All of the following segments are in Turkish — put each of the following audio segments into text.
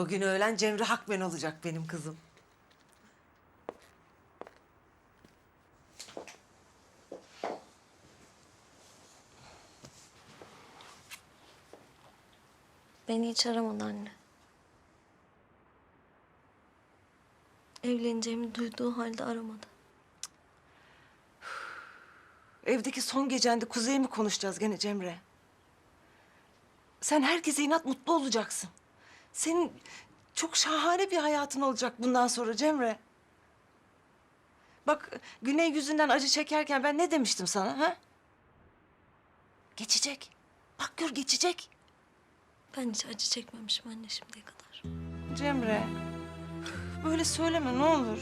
Bugün öğlen Cemre Hakmen olacak benim kızım. Beni hiç aramadı anne. Evleneceğimi duyduğu halde aramadı. Evdeki son gecende Kuzey'i mi konuşacağız gene Cemre? Sen herkese inat mutlu olacaksın. Senin çok şahane bir hayatın olacak bundan sonra Cemre. Bak Güney yüzünden acı çekerken ben ne demiştim sana ha? Geçecek. Bak gör geçecek. Ben hiç acı çekmemişim anne şimdiye kadar. Cemre. Böyle söyleme ne olur.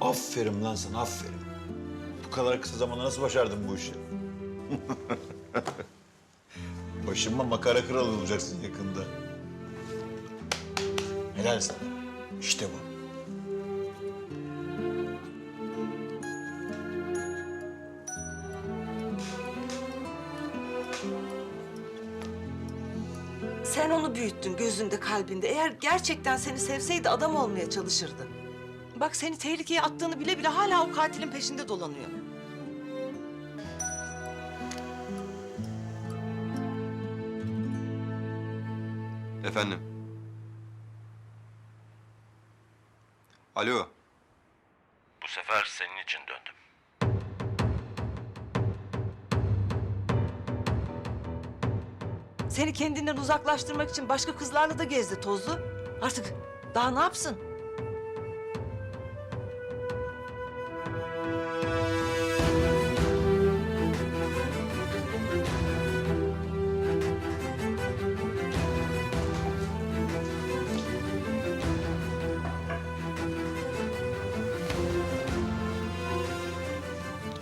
Aferin lan sana aferin. Bu kadar kısa zamanda nasıl başardın bu işi? Başıma makara kralı olacaksın yakında. Helal sana. İşte bu. Sen onu büyüttün gözünde kalbinde. Eğer gerçekten seni sevseydi adam olmaya çalışırdı. Bak seni tehlikeye attığını bile bile hala o katilin peşinde dolanıyor. Efendim. Alo. Bu sefer senin için döndüm. Seni kendinden uzaklaştırmak için başka kızlarla da gezdi tozdu. Artık daha ne yapsın?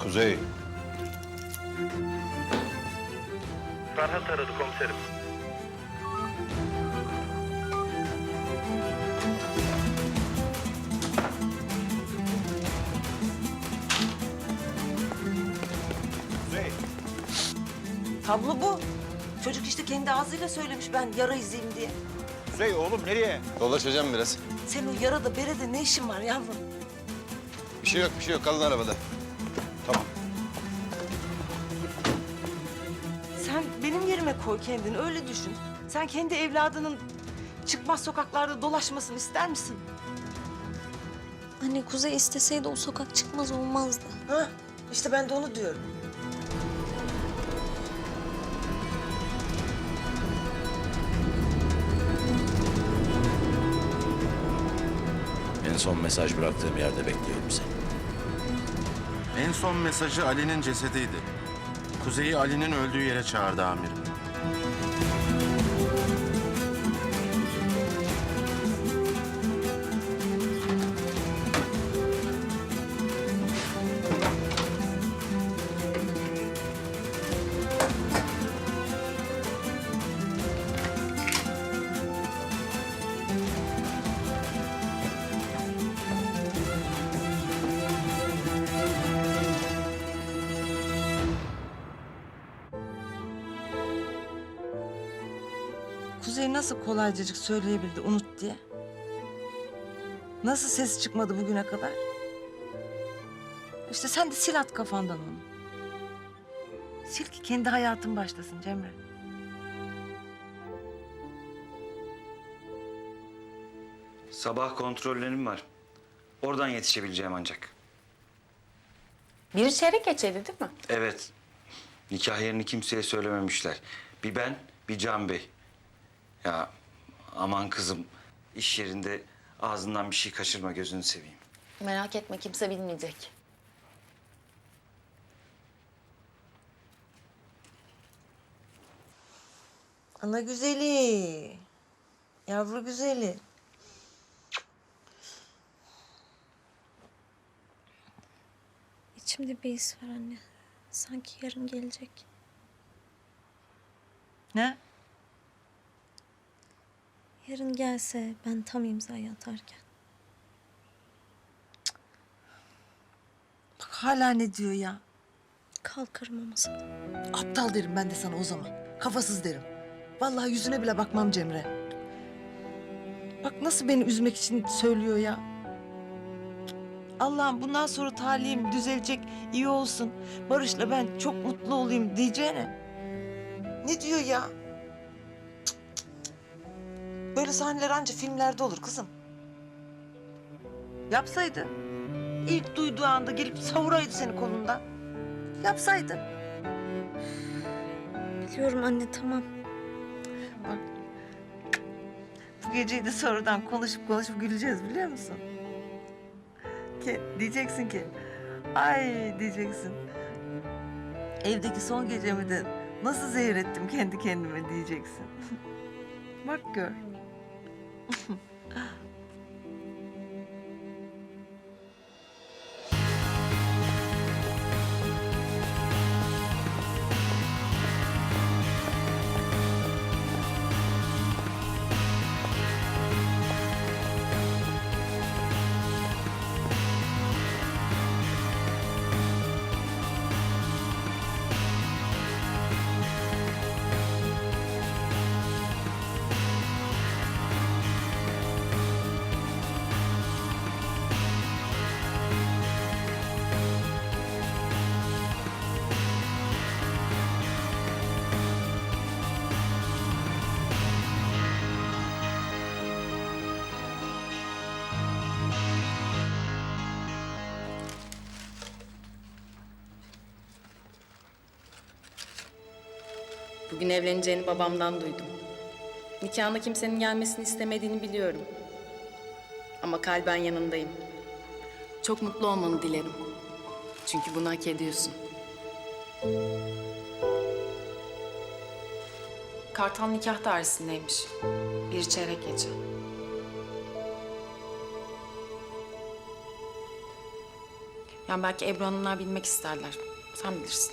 Kuzey. Ferhat aradı komiserim. Kuzey. Tablo bu. Çocuk işte kendi ağzıyla söylemiş ben yara iziyim diye. Kuzey oğlum nereye? Dolaşacağım biraz. Senin o yarada berede ne işin var yavrum? Bir şey yok, bir şey yok. Kalın arabada. Tamam. Sen benim yerime koy kendini öyle düşün. Sen kendi evladının çıkmaz sokaklarda dolaşmasını ister misin? Anne Kuzey isteseydi o sokak çıkmaz olmazdı. Ha? İşte ben de onu diyorum. En son mesaj bıraktığım yerde bekliyorum seni. En son mesajı Ali'nin cesediydi. Kuzey'i Ali'nin öldüğü yere çağırdı amirim. Kuzey nasıl kolaycacık söyleyebildi unut diye? Nasıl sesi çıkmadı bugüne kadar? İşte sen de sil at kafandan onu. Sil ki kendi hayatın başlasın Cemre. Sabah kontrollerim var. Oradan yetişebileceğim ancak. Bir çeyrek geçeydi değil mi? Evet. Nikah yerini kimseye söylememişler. Bir ben, bir Can Bey. Ya aman kızım, iş yerinde ağzından bir şey kaçırma gözünü seveyim. Merak etme kimse bilmeyecek. Ana güzeli. Yavru güzeli. İçimde bir his var anne. Sanki yarın gelecek. Ne? Yarın gelse ben tam imzayı atarken. Bak hala ne diyor ya? Kalkarım ama sana. Aptal derim ben de sana o zaman. Kafasız derim. Vallahi yüzüne bile bakmam Cemre. Bak nasıl beni üzmek için söylüyor ya. Allah'ım bundan sonra talihim düzelecek, iyi olsun. Barış'la ben çok mutlu olayım diyeceğine. Ne diyor ya? Böyle sahneler anca filmlerde olur kızım. Yapsaydı. İlk duyduğu anda gelip savuraydı seni kolundan. Yapsaydı. Biliyorum anne tamam. Bak. Bu geceyi de sonradan konuşup konuşup güleceğiz biliyor musun? Ki diyeceksin ki ay diyeceksin. Evdeki son gecemi de nasıl zehir ettim kendi kendime diyeceksin. Bak gör. Mm-hmm. Bugün evleneceğini babamdan duydum. Nikahına kimsenin gelmesini istemediğini biliyorum. Ama kalben yanındayım. Çok mutlu olmanı dilerim. Çünkü bunu hak ediyorsun. Kartal nikah dairesindeymiş. Bir çeyrek gece. Yani belki Ebru Hanımlar bilmek isterler. Sen bilirsin.